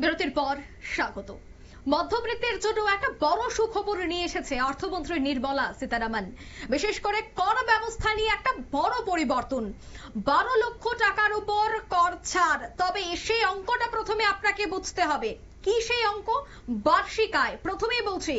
বিরতির পর স্বাগত। মধ্যবৃত্তের জন্য একটা বড় সুখবর নিয়ে এসেছে অর্থমন্ত্রী নির্মলা সীতারামন। বিশেষ করে কর ব্যবস্থা নিয়ে একটা বড় পরিবর্তন। বারো লক্ষ টাকার উপর কর ছাড়, তবে সেই অঙ্কটা প্রথমে আপনাকে বুঝতে হবে। কি সেই অঙ্ক? বার্ষিক আয় প্রথমেই বলছি,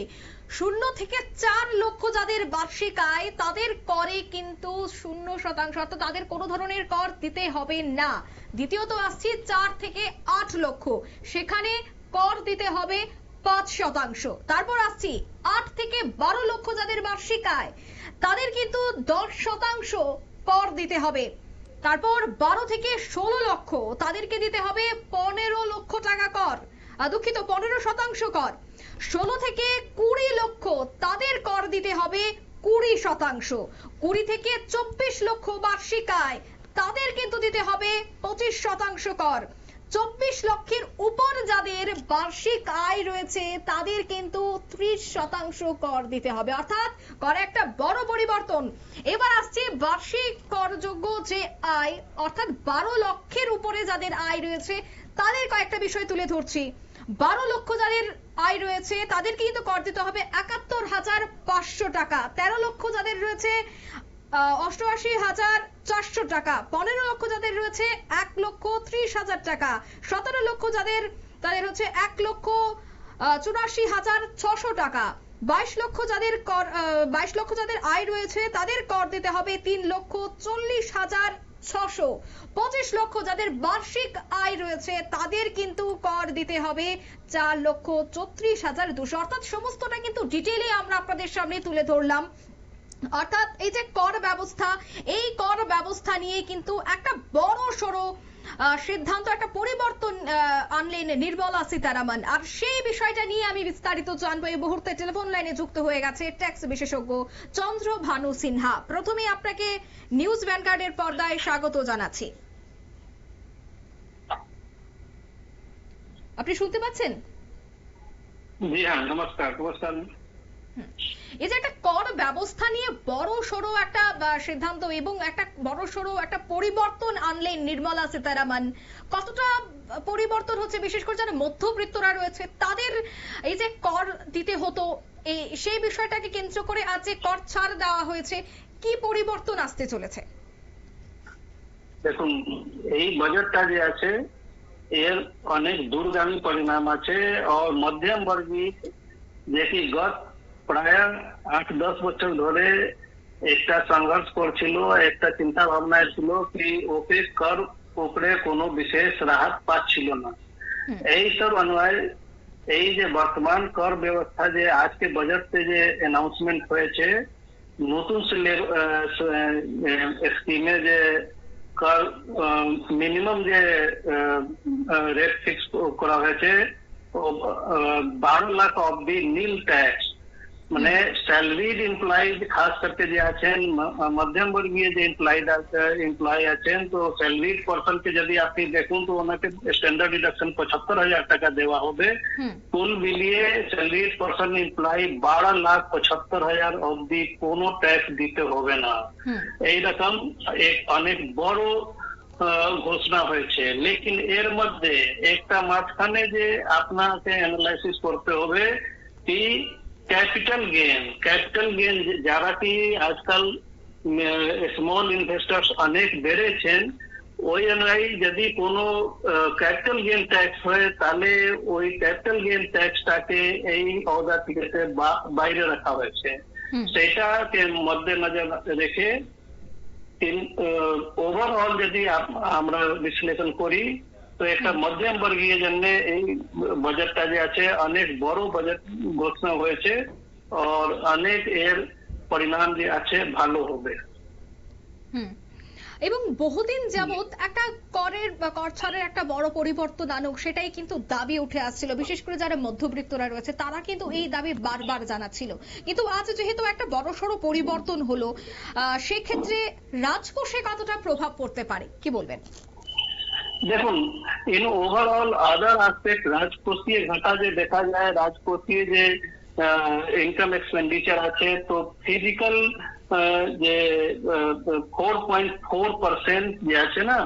শূন্য থেকে চার লক্ষ যাদের বার্ষিক আয় তাদের করে কিন্তু শূন্য শতাংশ, অর্থাৎ তাদের কোনো ধরনের কর দিতে হবে না। দ্বিতীয়ত আসছি, চার থেকে আট লক্ষ। সেখানে কর দিতে হবে পাঁচ শতাংশ। তারপর আসছি, আট থেকে বারো লক্ষ যাদের বার্ষিক আয় তাদের কিন্তু দশ শতাংশ কর দিতে হবে। তারপর বারো থেকে ষোলো লক্ষ, তাদেরকে দিতে হবে পনেরো লক্ষ টাকা কর। দুঃখিত, পনেরো শতাংশ কর। ষোলো থেকে কুড়ি লক্ষ তাদের কর দিতে হবে কুড়ি শতাংশ। কুড়ি থেকে চব্বিশ লক্ষ বার্ষিক আয়, তাদের কিন্তু দিতে হবে পঁচিশ শতাংশ কর। চব্বিশ লক্ষের উপর যাদের বার্ষিক আয় রয়েছে, তাদের কিন্তু ত্রিশ শতাংশ কর দিতে হবে। অর্থাৎ করে একটা বড় পরিবর্তন। এবার আসছে বার্ষিক করযোগ্য যে আয়, অর্থাৎ বারো লক্ষের উপরে যাদের আয় রয়েছে তাদের কয়েকটা বিষয় তুলে ধরছি। বারো লক্ষ যাদের আয় রয়েছে তাদেরকে কিন্তু কর দিতে হবে একাত্তর হাজার পাঁচশো টাকা। তেরো লক্ষ যাদের রয়েছে অষ্টআশি হাজার চারশো টাকা। পনেরো লক্ষ যাদের রয়েছে, এক লক্ষ ত্রিশ হাজার টাকা। সতেরো লক্ষ যাদের, তাদের হচ্ছে এক লক্ষ চুরাশি হাজার ছশো টাকা। বাইশ লক্ষ যাদের কর বাইশ লক্ষ যাদের আয় রয়েছে, তাদের কর দিতে হবে তিন লক্ষ চল্লিশ হাজার ছশো। পঁচিশ লক্ষ যাদের বার্ষিক আয় রয়েছে, তাদের কিন্তু কর দিতে হবে। চার লক্ষ চৌত্রিশ হাজার দুশো। অর্থাৎ সমস্তটা কিন্তু ডিটেলে আমরা আপনাদের সামনে তুলে ধরলাম। অর্থাৎ এই যে কর ব্যবস্থা, এই কর ব্যবস্থা নিয়ে কিন্তু একটা বড় সিদ্ধান্ত একটা পরিবর্তন আনলেন নির্মলা সীতারামন। আর সেই বিষয়টা নিয়ে আমি বিস্তারিত জানব। এই মুহূর্তে টেলিফোন লাইনে যুক্ত হয়ে গেছে ট্যাক্স বিশেষজ্ঞ চন্দ্র ভানু সিনহা। প্রথমে আপনাকে নিউজ ভ্যানগার্ডের পর্দায় স্বাগত জানাচ্ছি। আপনি শুনতে পাচ্ছেন? জি হ্যাঁ নমস্কার। নমস্কার। এই যে একটা কর ব্যবস্থা নিয়ে বড় সড়ো একটা সিদ্ধান্ত এবং একটা বড় সড়ো একটা পরিবর্তন আনলেন নির্মলা সীতারামন, কতটা পরিবর্তন হচ্ছে? বিশেষ করে যারা মধ্যবিত্তরা রয়েছে, তাদের এই যে কর দিতে হতো, এই সেই বিষয়টাকে কেন্দ্র করে আজ যে কর ছাড় দেওয়া হয়েছে, কি পরিবর্তন আসতে চলেছে? দেখুন, এই বাজেটটা যে আছে, এর অনেক দূরগামী পরিণাম আছে। আর মধ্যম বর্গী যেটি গত প্রায় আট দশ বছর ধরে একটা সংঘর্ষ করছিল একটা চিন্তা ভাবনা ছিল কি ওকে কর উপরে কোনো বিশেষ রাহত পাচ্ছিল না হুম। এই সব অন্বয় এই যে বর্তমান কর ব্যবস্থা যে আজকে বাজেটে যে অ্যানাউন্সমেন্ট হয়েছে নতুন স্কিমে যে কর মিনিমাম যে রেট ফিক্স করা হয়েছে ও, আহ, বারো লাখ অব্দি নীল ট্যাক্স মানে স্যালারিড এমপ্লয়ি খাস করকে যে আছেন মধ্যম বর্গীয় যে এমপ্লয়ি এমপ্লয়ি আছেন তো স্যালারিড পার্সনকে যদি আপনি দেখুন তো ওনাকে স্ট্যান্ডার্ড ডিডাকশন পঁচাত্তর হাজার টাকা দেওয়া হবে কুল মিলিয়ে স্যালারিড পার্সন এমপ্লয়ি বারো লাখ পঁচাত্তর হাজার অব্দি কোনো ট্যাক্স দিতে হবে না এইরকম অনেক বড় ঘোষণা হয়েছে লেকিন এর মধ্যে একটা মাঝখানে যে আপনাকে অ্যানালাইসিস করতে হবে কি ক্যাপিটাল গেন ক্যাপিটাল গেন যারা কি আজকাল স্মল ইনভেস্টার্স অনেক বেড়েছেন ওই অনুযায়ী যদি কোনো ক্যাপিটাল গেন ট্যাক্স হয় তাহলে ওই ক্যাপিটাল গেন ট্যাক্সটাকে এই অর্ডার থেকে বাইরে রাখা হয়েছে। সেটাকে মধ্যে নজর রেখে ওভারঅল যদি আমরা বিশ্লেষণ করি তো একটা মধ্যম বর্গীয় জন্য এই বাজেটটা যে আছে, অনেক বড় বাজেট ঘোষণা হয়েছে আর অনেক এর পরিণাম যে আছে ভালো হবে। এবং বহুদিন যাবত একটা করের বা কর ছাড়ের একটা বড় পরিবর্তন আনুক, সেটাই কিন্তু দাবি উঠে আসছিল। বিশেষ করে যারা মধ্যবিত্তরা রয়েছে, তারা কিন্তু এই দাবি বারবার জানাচ্ছিল। কিন্তু আজ যেহেতু একটা বড় সড়ো পরিবর্তন হলো সেক্ষেত্রে রাজকোষে কতটা প্রভাব পড়তে পারে, কি বলবেন? দেখুন ইন ওভারঅল আদার আসপেক্ট রাজকোষীয় ঘাটা যে দেখা যায়, রাজকোষীয় যে ইনকাম এক্সপেন্ডিচার আছে, তো ফিজিক্যাল যে ফোর পয়েন্ট ফোর পার্সেন্ট যে আছে না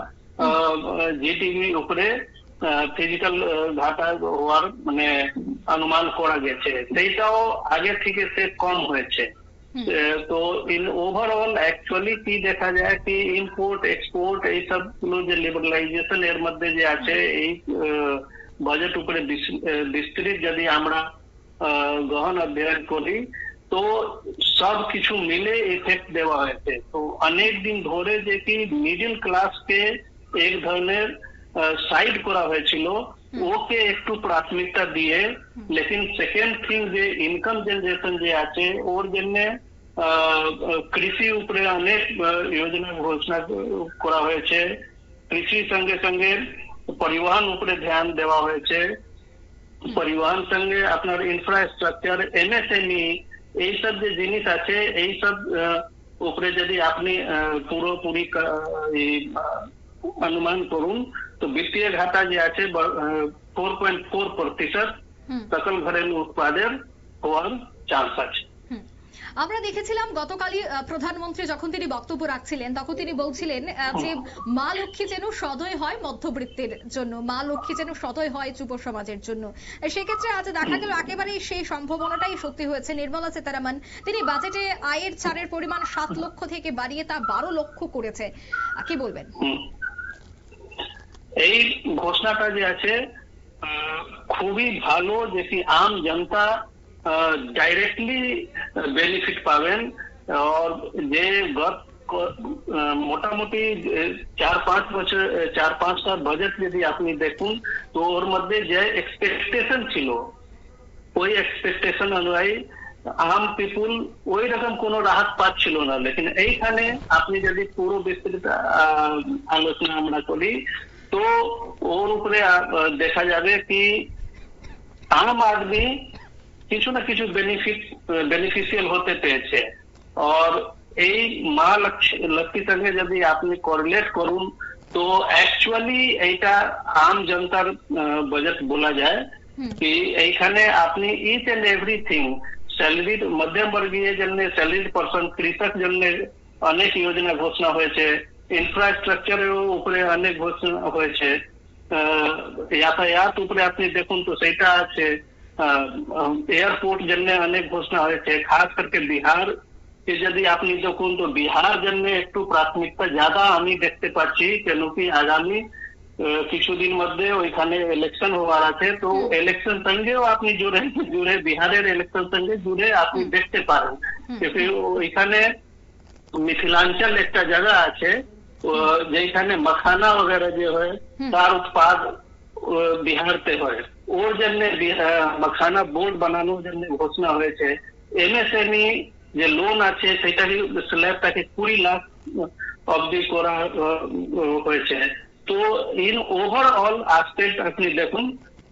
জিটিভি উপরে ফিজিক্যাল ঘাটা হওয়ার মানে অনুমান করা গেছে। সেইটাও আগে থেকে সে কম হয়েছে। তো ইন ওভারঅল অ্যাকচুয়ালি কি দেখা যায় কি ইম্পোর্ট এক্সপোর্ট এই সবগুলো যে লিবারালাইজেশন এর মধ্যে যে আছে এই বাজেট উপরে বিস্তৃত যদি আমরা গহন অধ্যয়ন করি তো সব কিছু মিলে ইফেক্ট দেওয়া হয়েছে। তো অনেক দিন ধরে যে কি মিডিল ক্লাসকে এক ধরনের সাইড করা হয়েছিল ওকে একটু প্রাথমিকতা দিয়ে লেকিন সেকেন্ড থিং যে ইনকাম জেনারেশন যে আছে ওর জন্য কৃষি উপরে অনেক আহ, যোজনা ঘোষণা করা হয়েছে কৃষি সঙ্গে সঙ্গে পরিবহন উপরে ধ্যান দেওয়া হয়েছে পরিবহন সঙ্গে আপনার ইনফ্রাস্ট্রাকচার এমএসএমই এইসব যে জিনিস আছে এইসব আহ, উপরে যদি আপনি আহ, পুরোপুরি কা- এই, আহ, অনুমান করুন তো বিত্তীয় ঘাটা যে আছে ফোর পয়েন্ট ফোর প্রতিশত হুম সকল ঘরেলু উৎপাদের হওয়ার চান্স আছে হুম। আমরা দেখেছিলাম গতকালই প্রধানমন্ত্রী যখন তিনি বক্তব্য রাখছিলেন, তখন তিনি বলছিলেন যে মা লক্ষ্মী যেন সদয় হয় মধ্যবৃত্তের জন্য, মা লক্ষ্মী যেন সদয় হয় যুব সমাজের জন্য। সেক্ষেত্রে আজ দেখা গেল একেবারে সেই সম্ভাবনাটাই সত্যি হয়েছে। নির্মলা সীতারামন, তিনি বাজেটে আয়ের ছাড়ের পরিমাণ সাত লক্ষ থেকে বাড়িয়ে তা বারো লক্ষ করেছে। কি বলবেন? এই ঘোষণাটা যে আছে খুবই ভালো, যেটি আম জনতা ডাইরেক্টলি বেনিফিট পাবেন আর যে গত ক- আহ, মোটামুটি আহ, চার পাঁচ বছর আহ, চার পাঁচটা বাজেট যদি আপনি দেখুন তো ওর মধ্যে যে এক্সপেকটেশন ছিল ওই এক্সপেকটেশন অনুযায়ী আম পিপুল ওই রকম কোনো রাহত পাচ্ছিল না লেকিন এইখানে আপনি যদি পুরো বিস্তৃত আহ, আলোচনা আমরা করি তো ওর উপরে আহ, দেখা যাবে কি আম আদমি কিছু না কিছু বেনিফিট বেনিফিশিয়াল হতে পেরেছে আর এই মা লক্ষ্মী সঙ্গে যদি আপনি করলেট করুন তো অ্যাকচুয়ালি এইটা আম জনতার বাজেট বলা যায়। কি এইখানে আপনি ইচ এন্ড এভরিথিং স্যালারিড মধ্যম বর্গীয় জন্য স্যালারিড পার্সন কৃষক জন্য অনেক যোজনা ঘোষণা হয়েছে। ইনফ্রাস্ট্রাকচারের উপরে অনেক ঘোষণা হয়েছে। আহ, যাতায়াত উপরে আপনি দেখুন তো সেটা আছে। এয়ারপোর্ট জন্য অনেক ঘোষণা হয়েছে খাস করকে বিহার কে যদি আপনি দেখুন তো বিহার জন্য একটু প্রাথমিকতা ज्यादा আমি দেখতে পাচ্ছি কেন কি আগামী আহ, কিছুদিন মধ্যে ওইখানে ইলেকশন হওয়ার আছে তো ইলেকশন সঙ্গেও আপনি জুড়ে জুড়ে বিহারের ইলেকশন সঙ্গে জুড়ে আপনি দেখতে পারেন কিন্তু ওইখানে মিথিলাঞ্চল একটা জায়গা আছে ও যেখানে মাখানা वगैरह যে হয় হুম। তার উৎপাদ ও বিহারতে হয় ওর জন্য মাখানা বোর্ড বানানোর জন্য ঘোষণা হয়েছে এমএসএমই যে লোন আছে সেটাকে স্ল্যাবটাকে কুড়ি লাখ অবধি করা আহ, হয়েছে তো ইন ওভারঅল আসপেক্ট আপনি দেখুন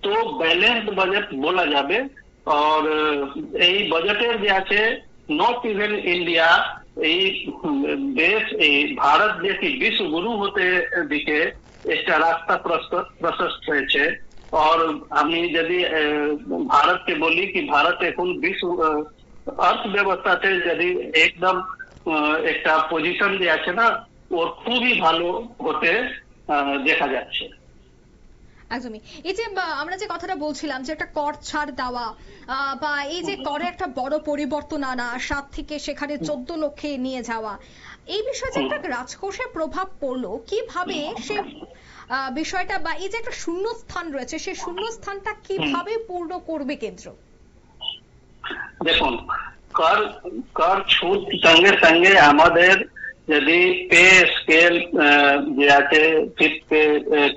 তো ব্যালেন্সড বাজেট বলা যাবে আর আহ, এই বাজেটের যে আছে নট ইভেন ইন্ডিয়া এই উম, দেশ এই ভারত যে কি বিশ্ব গুরু হতে দিকে একটা রাস্তা প্রস্তুত প্রশস্ত হয়েছে আমি যদি আহ, ভারতকে বলি কি ভারত এখন বিশ্ব আহ, অর্থব্যবস্থাতে যদি একদম একটা পজিশন যে আছে না ওর খুবই ভালো হতে দেখা যাচ্ছে একদমই। এই যে আমরা যে কথাটা বলছিলাম যে একটা কর ছাড় দেওয়া বা এই যে করে একটা বড় পরিবর্তন আনা সাত থেকে সেখানে চোদ্দ লক্ষে নিয়ে যাওয়া এই বিষয়ে যে একটা রাজকোষে প্রভাব পড়ল কীভাবে সে বিষয়টা বা এই যে একটা শূন্য স্থান রয়েছে সেই শূন্য স্থানটা কীভাবে পূর্ণ করবে কেন্দ্র? দেখুন কর কর ছুট সঙ্গে সঙ্গে আমাদের যদি পে স্কেল যে আছে ফিফথ পে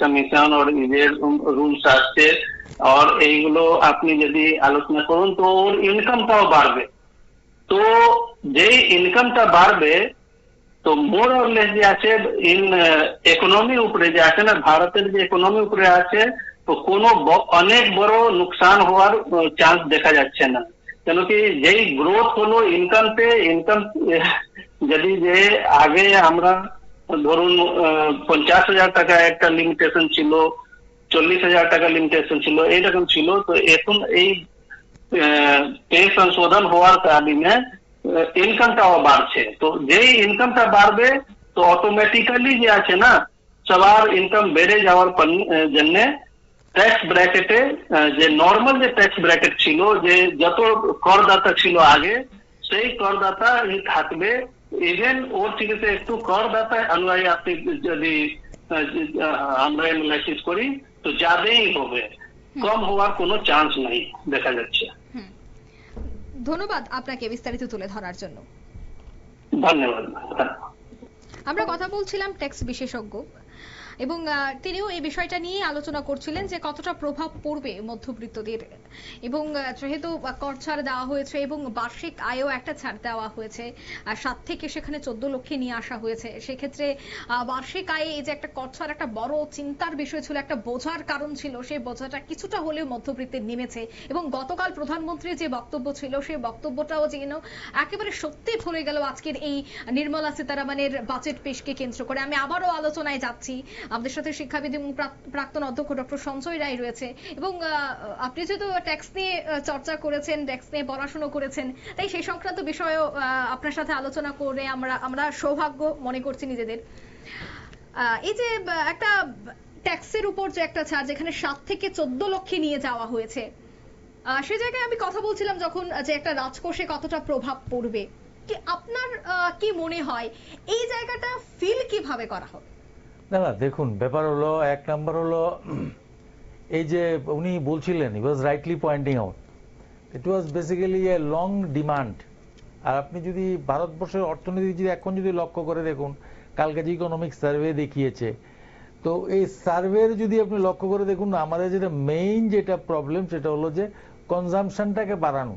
কমিশন ওর ইজের রুলস আসছে আর এইগুলো আপনি যদি আলোচনা করুন তো ওর ইনকামটাও বাড়বে। তো যেই ইনকামটা বাড়বে তো মোর অর লেস যে আছে ইন ইকোনমি উপরে যে আছে না ভারতের যে ইকোনমি উপরে আছে তো কোনো ব- অনেক বড় নুকসান হওয়ার চান্স দেখা যাচ্ছে না কেন কি যেই গ্রোথ হলো ইনকাম পে ইনকাম যদি যে আগে আমরা ধরুন আহ, পঞ্চাশ হাজার টাকা একটা লিমিটেশন ছিল চল্লিশ হাজার টাকা লিমিটেশন ছিল এইরকম ছিল তো এখন এই পে সংশোধন হওয়ার কারণে ইনকামটাও বাড়ছে। তো যেই ইনকামটা বাড়বে তো অটোমেটিক্যালি যে আছে না সবার ইনকাম বেড়ে যাওয়ার জন্য ট্যাক্স ব্র্যাকেটে যে নর্মাল যে ট্যাক্স ব্র্যাকেট ছিল যে যত করদাতা ছিল আগে সেই করদাতা থাকবে। ইভেন ওর থেকে একটু করদাতা অনুযায়ী আপনি যদি আমরা অ্যানালাইসিস করি তো যাবেই হবে। কম হওয়ার কোনো চান্স নেই দেখা যাচ্ছে। ধন্যবাদ আপনাকে বিস্তারিত তুলে ধরার জন্য। ধন্যবাদ। আমরা কথা বলছিলাম ট্যাক্স বিশেষজ্ঞ এবং তিনিও এই বিষয়টা নিয়ে আলোচনা করছিলেন যে কতটা প্রভাব পড়বে মধ্যবিত্তদের। এবং যেহেতু কর ছাড় দেওয়া হয়েছে এবং বার্ষিক আয়ও একটা ছাড় দেওয়া হয়েছে সাত থেকে সেখানে চোদ্দ লক্ষে নিয়ে আসা হয়েছে, সেক্ষেত্রে বার্ষিক আয়ে এই যে একটা কর ছাড় একটা বড় চিন্তার বিষয় ছিল, একটা বোঝার কারণ ছিল, সেই বোঝাটা কিছুটা হলেও মধ্যবিত্তের নেমেছে। এবং গতকাল প্রধানমন্ত্রীর যে বক্তব্য ছিল, সেই বক্তব্যটাও যেন একেবারে সত্যি ফলে গেল আজকের এই নির্মলা সীতারামনের বাজেট পেশকে কেন্দ্র করে। আমি আবারও আলোচনায় যাচ্ছি। আমাদের সাথে শিক্ষাবিদ এবং প্রাক্তন অধ্যক্ষ ডক্টর সঞ্জয় রায় রয়েছে। এবং আপনি যেহেতু ট্যাক্স নিয়ে চর্চা করেছেন ট্যাক্স নিয়ে পড়াশোনা করেছেন, তাই সেই সংক্রান্ত বিষয়েও আপনার সাথে আলোচনা করে আমরা আমরা সৌভাগ্য মনে করছি নিজেদের। এই যে একটা ট্যাক্সের উপর যে একটা ছাড়, যেখানে সাত থেকে চোদ্দ লক্ষে নিয়ে যাওয়া হয়েছে সে জায়গায় আমি কথা বলছিলাম যখন যে একটা রাজকোষে কতটা প্রভাব পড়বে। কি আপনার কি মনে হয়? এই জায়গাটা ফিল কীভাবে করা হবে না না, দেখুন, ব্যাপার হলো, এক নাম্বার হলো, এই যে উনি বলছিলেন he was rightly pointing out it was basically a long demand আর আপনি যদি ভারতবর্ষের অর্থনীতি যদি এখন যদি লক্ষ্য করে দেখুন, কালকে যে ইকোনমিক সার্ভে দেখিয়েছে, তো এই সার্ভের যদি আপনি লক্ষ্য করে দেখুন, আমাদের যেটা মেইন যেটা প্রবলেম সেটা হলো যে কনজামশনটাকে বাড়ানো।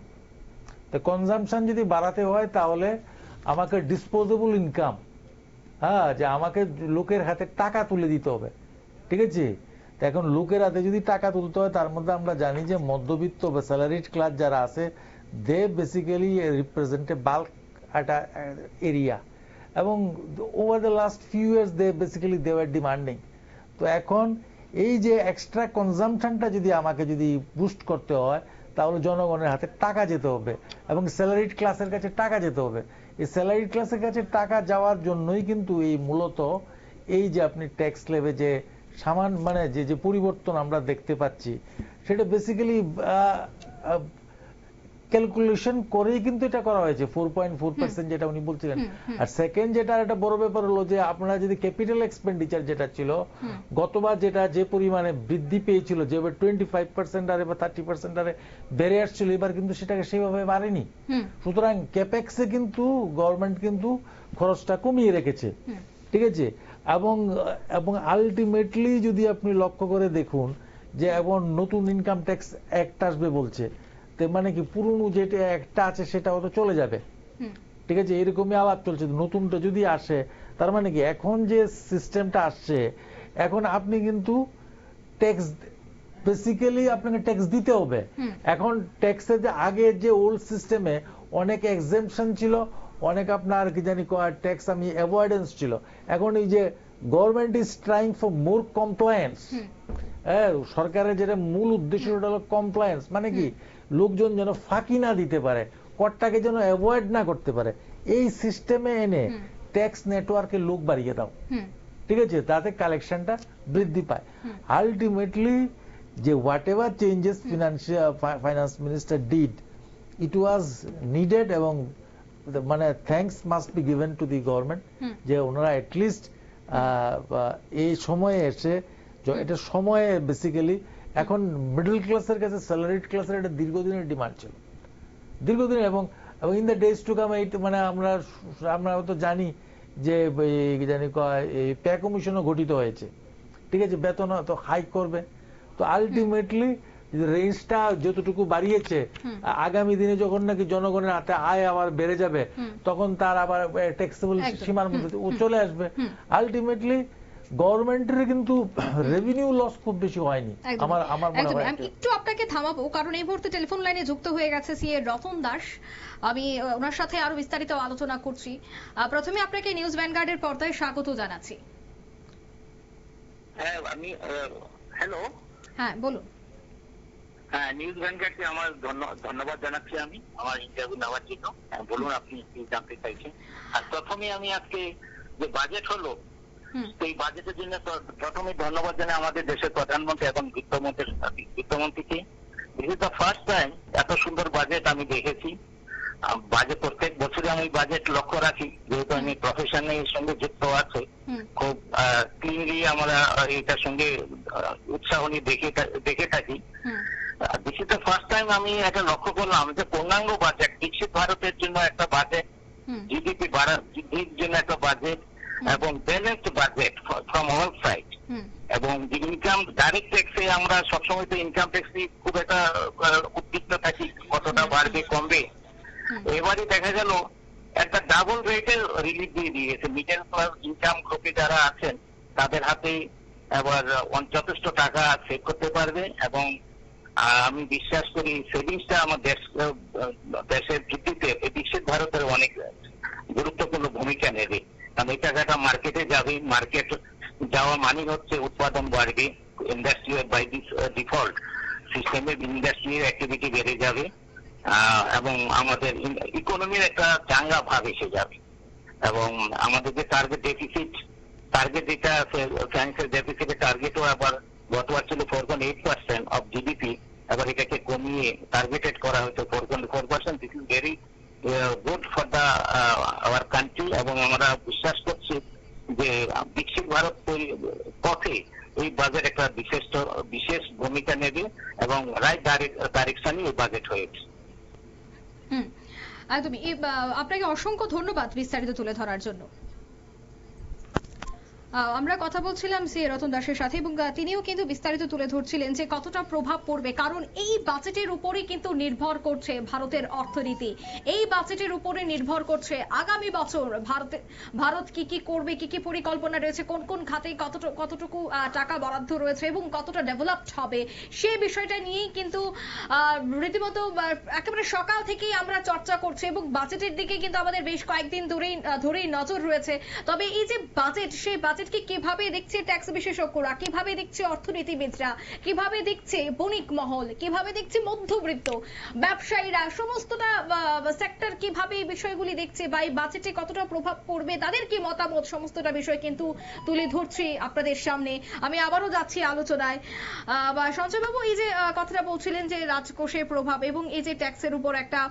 তো কনজামশন যদি বাড়াতে হয়, তাহলে আমাকে ডিসপোজেবল ইনকাম হ্যাঁ যে আমাকে লোকের হাতে টাকা তুলে দিতে হবে। ঠিক আছে? তো এখন লোকের হাতে যদি টাকা তুলতে হয়, তার মধ্যে আমরা জানি যে মধ্যবিত্ত বা স্যালারিড ক্লাস যারা আছে they basically represent a bulk একটা এরিয়া এবং over the last few years they basically they were demanding তো এখন এই যে এক্সট্রা কনজামশনটা যদি আমাকে যদি বুস্ট করতে হয় তাহলে জনগণের হাতে টাকা যেতে হবে এবং স্যালারিড ক্লাসের কাছে টাকা যেতে হবে। এই স্যালারিড ক্লাসের কাছে টাকা যাওয়ার জন্যই কিন্তু এই মূলত এই যে আপনি ট্যাক্স লেভে যে সামান মানে যে যে পরিবর্তন আমরা দেখতে পাচ্ছি, সেটা বেসিক্যালি ক্যালকুলেশন করেই কিন্তু এটা করা হয়েছে ফোর পয়েন্ট ফোর পার্সেন্ট যেটা উনি বলছিলেন। আর সেকেন্ড যেটা একটা বড় ব্যাপার হলো যে আপনারা যদি ক্যাপিটাল এক্সপেন্ডিচার যেটা ছিল গতবার যেটা যে পরিমাণে বৃদ্ধি পেয়েছিল যে টোয়েন্টি ফাইভ পার্সেন্ট আরে বা থার্টি পার্সেন্ট আরে বেড়ে আসছিল এবার কিন্তু সেটাকে সেভাবে বাড়েনি। সুতরাং ক্যাপেক্সে কিন্তু গভর্নমেন্ট কিন্তু খরচটা কমিয়ে রেখেছে। ঠিক আছে? এবং এবং আলটিমেটলি যদি আপনি লক্ষ্য করে দেখুন যে এখন নতুন ইনকাম ট্যাক্স একটা আসবে বলছে মানে কি পুরনো যেটা একটা আছে সেটা হয়তো চলে যাবে। ঠিক আছে এরকমই আলাপ চলছে নতুনটা যদি আসে তার মানে কি এখন যে সিস্টেমটা আসছে এখন আপনি কিন্তু ট্যাক্স বেসিক্যালি আপনাকে ট্যাক্স দিতে হবে। এখন ট্যাক্সের যে আগে যে ওল্ড সিস্টেমে অনেক এক্সেমশন ছিল অনেক আপনার কি জানি ট্যাক্স আমি অ্যাভয়েডেন্স ছিল। এখন এই যে government is trying for more compliance হ্যাঁ সরকারের যেটা মূল উদ্দেশ্য সেটা হলো কমপ্লায়েন্স মানে কি? লোকজন যেন ফাঁকি না দিতে পারে করটাকে যেন অ্যাভয়েড না করতে পারে। এই সিস্টেমে এনে ট্যাক্স নেটওয়ার্কে লোক বাড়িয়ে দাও। ঠিক আছে? তাতে কালেকশনটা বৃদ্ধি পায়। আলটিমেটলি যে whatever changes financial finance minister did it was needed এবং মানে thanks must be given to the government যে ওনারা অ্যাটলিস্ট এই সময়ে এসে এটা সময়ে বেসিক্যালি এখন মিডল ক্লাসের কাছে স্যালারিড ক্লাসের একটা দীর্ঘদিনের ডিমান্ড ছিল। দীর্ঘদিন এবং এবং in the days to come এই মানে আমরা আমরা তো জানি যে জানি পে কমিশনও গঠিত হয়েছে। ঠিক আছে বেতন তো হাইক করবে। তো আলটিমেটলি রেঞ্জটা যতটুকু বাড়িয়েছে আগামী দিনে যখন নাকি জনগণের হাতে আয় আবার বেড়ে যাবে তখন তার আবার ট্যাক্সেবল সীমার মধ্যে চলে আসবে। আলটিমেটলি গভর্নমেন্টের কিন্তু রেভিনিউ লস খুব বেশি হয়নি। আমার আমার মনে। হয় আমি একটু আপনাকে থামাবো কারণ এই মুহূর্তে টেলিফোন লাইনে যুক্ত হয়ে গেছে সিএ রতন দাস। আমি ওনার সাথে আরও বিস্তারিত আলোচনা করছি। প্রথমে আপনাকে নিউজ ভ্যানগার্ডের পর্দায় স্বাগত জানাচ্ছি। হ্যাঁ আমি হ্যালো হ্যাঁ বলুন। হ্যাঁ নিউজ ভ্যানগার্ডকে আমার ধন্য- ধন্যবাদ জানাচ্ছি আমি আমার ইন্টারভিউ নেওয়ার জন্য। হ্যাঁ, বলুন আপনি কি জানতে চাইছেন? আর প্রথমে আমি আজকে যে বাজেট হলো এই বাজেটের জন্য প্র- প্রথমে ধন্যবাদ জানাই আমাদের দেশের প্রধানমন্ত্রী এবং বিত্তমন্ত্রী বিত্তমন্ত্রীকে। This is the first time এত সুন্দর বাজেট আমি দেখেছি। বাজেট প্রত্যেক বছরে আমি বাজেট লক্ষ্য রাখি। যেহেতু আমি প্রফেশনের সঙ্গে যুক্ত আছে খুব ক্লিনলি আমরা এটার সঙ্গে উৎসাহ নিয়ে দেখে দেখে থাকি। This is the first time আমি এটা লক্ষ্য করলাম যে পূর্ণাঙ্গ বাজেট বিকশিত ভারতের জন্য একটা বাজেট জিডিপি বৃদ্ধির জন্য একটা বাজেট এবং balanced budget from all side এবং ইনকাম ডাইরেক্ট ট্যাক্সে আমরা সবসময় তো ইনকাম ট্যাক্স নিয়ে খুব একটা উদ্বিগ্ন থাকি কতটা বাড়বে কমবে। এবারে দেখা গেল একটা ডাবল রেটের রিলিফ দিয়ে দিয়েছে। মিডল ক্লাস ইনকাম গ্রুপে যারা আছেন তাদের হাতে এবার যথেষ্ট টাকা সেভ করতে পারবে এবং আমি বিশ্বাস করি সেভিংসটা আমার দেশ দেশের ভিত্তিতে বিকশিত ভারতের অনেক গুরুত্বপূর্ণ ভূমিকা নেবে। কারণ এই টাকাটা মার্কেটে যাবে মার্কেট যাওয়া মানে হচ্ছে উৎপাদন বাড়বে ইন্ডাস্ট্রি বাই ডিফল্ট সিস্টেমে ইন্ডাস্ট্রিয়াল অ্যাক্টিভিটি বেড়ে যাবে এবং আমাদের ইকোনমির একটা চাঙ্গা ভাব এসে যাবে। এবং আমাদের যে টার্গেট ডেফিসিট টার্গেট যেটা ফিনান্সিয়াল ডেফিসিটের টার্গেটও আবার গতবার ছিল four point eight percent of GDP এবার এটাকে কমিয়ে টার্গেটেড করা হয়েছে four point four percent this is very for our country এবং আমরা বিশ্বাস করছি যে বিকশিত ভারত পথে এই বাজেট একটা বিশেষ বিশেষ ভূমিকা নেবে এবং রাইট ডাইরেকশনই এই বাজেট হয়েছে একদমই। আপনাকে অসংখ্য ধন্যবাদ বিস্তারিত তুলে ধরার জন্য। আমরা কথা বলছিলাম সি রতন দাসের সাথে এবং তিনিও কিন্তু বিস্তারিত তুলে ধরছিলেন যে কতটা প্রভাব পড়বে, কারণ এই বাজেটের উপরেই কিন্তু নির্ভর করছে ভারতের অর্থনীতি। এই বাজেটের উপরে নির্ভর করছে আগামী বছর ভারতে, ভারত কি কি করবে, কি কি পরিকল্পনা রয়েছে, কোন কোন খাতে কতটুকু কতটুকু টাকা বরাদ্দ রয়েছে এবং কতটা ডেভেলপড হবে সেই বিষয়টা নিয়েই কিন্তু রীতিমতো একেবারে সকাল থেকেই আমরা চর্চা করছি এবং বাজেটের দিকে কিন্তু আমাদের বেশ কয়েকদিন ধরেই ধরেই নজর রয়েছে। তবে এই যে বাজেট সেই বাজেটকে কীভাবে দেখছে ট্যাক্স বিশেষজ্ঞরা? কীভাবে দেখছে অর্থনীতিবিদরা? কীভাবে দেখছে বণিক মহল? কীভাবে দেখছে মধ্যবিত্ত ব্যবসায়ীরা? সমস্তটা সেক্টর কীভাবে এই বিষয়গুলি দেখছে বা এই বাজেটে কতটা প্রভাব পড়বে, তাদের কি মতামত? সমস্তটা বিষয় কিন্তু তুলে ধরছি আপনাদের সামনে। আমি আবারও যাচ্ছি আলোচনায়। বা সঞ্জয়বাবু, এই যে কথাটা বলছিলেন যে রাজকোষের প্রভাব এবং এই যে ট্যাক্সের উপর একটা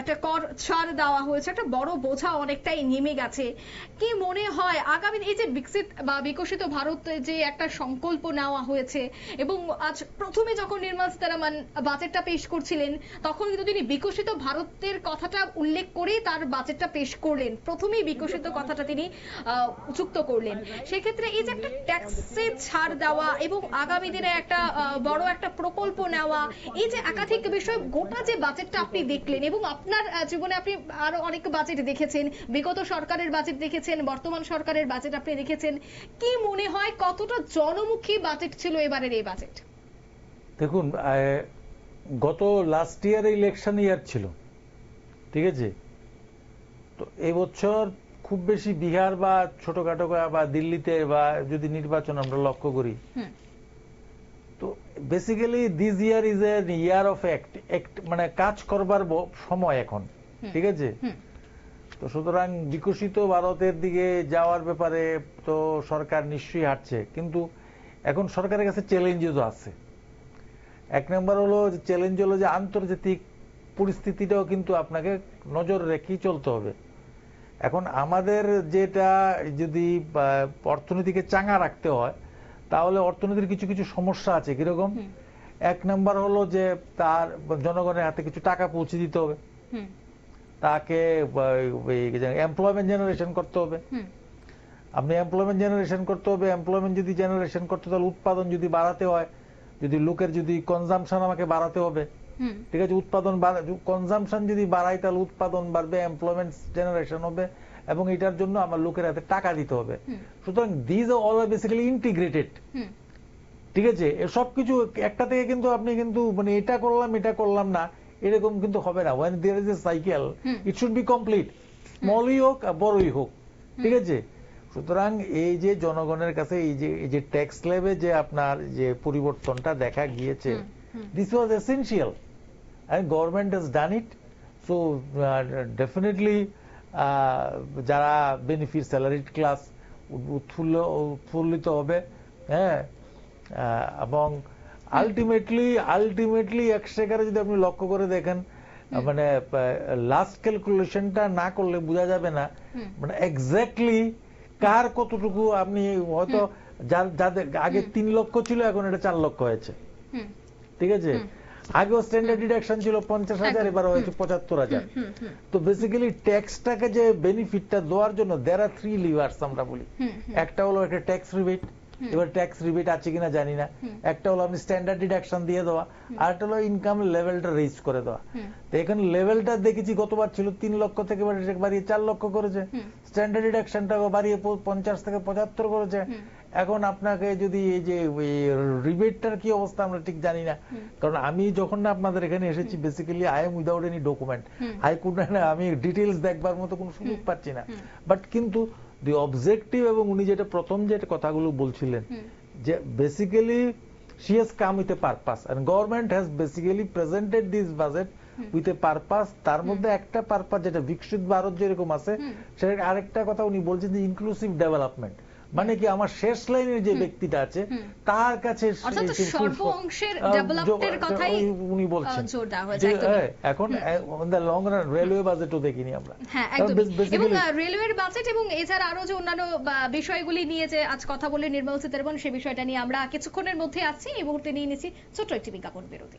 একটা কর ছাড় দেওয়া হয়েছে, একটা বড় বোঝা অনেকটাই নেমে গেছে। কি মনে হয়, আগামী এই যে বিকশিত বা বিকশিত ভারত যে একটা সংকল্প নেওয়া হয়েছে, এবং আজ প্রথমে যখন নির্মলা সীতারামন বাজেটটা পেশ করছিলেন, তখন কিন্তু তিনি বিকশিত ভারতের কথাটা উল্লেখ করেই তার বাজেটটা পেশ করলেন। প্রথমেই বিকশিত কথাটা তিনি যুক্ত করলেন। সেক্ষেত্রে এই যে একটা ট্যাক্সে ছাড় দেওয়া এবং আগামী দিনে একটা বড় একটা প্রকল্প নেওয়া, এই যে একাধিক বিষয়, গোটা যে বাজেটটা আপনি দেখলেন এবং আপনার জীবনে আপনি আরও অনেক বাজেট দেখেছেন। বিগত সরকারের বাজেট দেখেছেন, বর্তমান সরকারের বাজেট আপনি দেখেছেন কি মনে হয় কতটা জনমুখী বাজেট ছিল এবারের এই বাজেট? দেখুন গত লাস্ট ইয়ার ইলেকশন ইয়ার ছিল ঠিক আছে? তো এবছর খুব বেশি বিহার বা ছোটখাটো বা দিল্লিতে বা যদি নির্বাচন আমরা লক্ষ্য করি তো basically this year is a year of act মানে কাজ করবার সময় এখন ঠিক আছে? তো সুতরাং বিকশিত ভারতের দিকে যাওয়ার ব্যাপারে তো সরকার নিশ্চয়ই হাঁটছে। কিন্তু এখন সরকারের কাছে চ্যালেঞ্জও আছে। এক নম্বর হলো চ্যালেঞ্জ হলো যে আন্তর্জাতিক পরিস্থিতিটাও কিন্তু আপনাকে নজর রেখেই চলতে হবে। এখন আমাদের যেটা যদি অর্থনীতিকে চাঙা রাখতে হয় তাহলে অর্থনীতির কিছু কিছু সমস্যা আছে কীরকম। এক নাম্বার হলো যে তার জনগণের হাতে কিছু টাকা পৌঁছে দিতে হবে। তাকে এমপ্লয়মেন্ট জেনারেশন করতে হবে। আপনি এমপ্লয়মেন্ট জেনারেশন করতে হবে এমপ্লয়মেন্ট যদি জেনারেশন করতে তাহলে উৎপাদন যদি বাড়াতে হয় যদি লোকের যদি কনজামশন আমাকে বাড়াতে হবে। ঠিক আছে উৎপাদন কনজামশন যদি বাড়াই তাহলে উৎপাদন বাড়বে এমপ্লয়মেন্ট জেনারেশন হবে এবং এটার জন্য আমার লোকের হাতে টাকা দিতে হবে। সুতরাং দিজ অল বেসিক্যালি ইন্টিগ্রেটেড ঠিক আছে সব কিছু একটা থেকে কিন্তু আপনি কিন্তু মানে এটা করলাম এটা করলাম না এরকম কিন্তু হবে না। When there is a cycle it should be complete স্মলই হোক আর বড়ই হোক। ঠিক আছে? সুতরাং এই যে জনগণের কাছে এই যে এই যে ট্যাক্স লেভে যে আপনার যে পরিবর্তনটা দেখা গিয়েছে। This was essential and government has done it so uh, যারা বেনিফিট স্যালারিড ক্লাস উৎফুল্ল উৎফুল্লিত হবে। হ্যাঁ? এবং আলটিমেটলি আলটিমেটলি এক্সট্রাকারে যদি আপনি লক্ষ্য করে দেখেন মানে লাস্ট ক্যালকুলেশনটা না করলে বোঝা যাবে না। মানে এক্স্যাক্টলি কার কতটুকু আপনি হয়তো যাদের আগে তিন লক্ষ ছিল এখন এটা চার লক্ষ হয়েছে। ঠিক আছে? আগেও স্ট্যান্ডার্ড ডিডাকশন ছিল পঞ্চাশ হাজার এবার হয়েছে পঁচাত্তর হাজার। তো বেসিক্যালি ট্যাক্সটাকে যে বেনিফিটটা দেওয়ার জন্য দের আর থ্রি লিভার্স আমরা বলি। একটা হলো একটা ট্যাক্স রিবেট এবার ট্যাক্স রিবেট আছে কিনা জানি না। একটা হলো আপনি স্ট্যান্ডার্ড ডিডাকশন দিয়ে দেওয়া আর একটা হলো ইনকাম লেভেলটা রেজ করে দেওয়া। তো এখানে লেভেলটা দেখেছি গতবার ছিল? তিন লক্ষ থেকে বাড়িয়ে চার লক্ষ করেছে। স্ট্যান্ডার্ড ডিডাকশনটা বাড়িয়ে পঞ্চাশ থেকে পঁচাত্তর করেছে। এখন আপনাকে যদি এই যে রিবেটটার কি অবস্থা আমরা ঠিক জানি না। কারণ আমি যখন না আপনাদের এখানে এসেছি basically I am without any document I could আমি ডিটেলস দেখবার মতো কোনো সুযোগ পাচ্ছি না। বাট কিন্তু দি অবজেক্টিভ এবং উনি যেটা প্রথম যে কথাগুলো বলছিলেন যে basically she has come with a purpose government has basically presented presented budget with a purpose purpose তার মধ্যে একটা পারপাস যেটা বিকশিত ভারত যেরকম আছে সেটা আরেকটা কথা উনি বলছেন যে ইনক্লুসিভ ডেভেলপমেন্ট মানে কি আমার শেষ লাইনের যে ব্যক্তিটা আছে তার কাছে উনি- বলছেন। হ্যাঁ, এখন on the long run railway বাজেটও দেখিনি আমরা। হ্যাঁ একদম এবং রেলওয়ের বাজেট এবং এছাড়া আরও যে অন্যান্য বিষয়গুলি নিয়ে যে আজ কথা বলে নির্মল সীতারামন সে বিষয়টা নিয়ে আমরা কিছুক্ষণের মধ্যে আছি এই মুহূর্তে নিয়ে নিচ্ছি ছোট্ট একটি বিজ্ঞাপন বিরতি।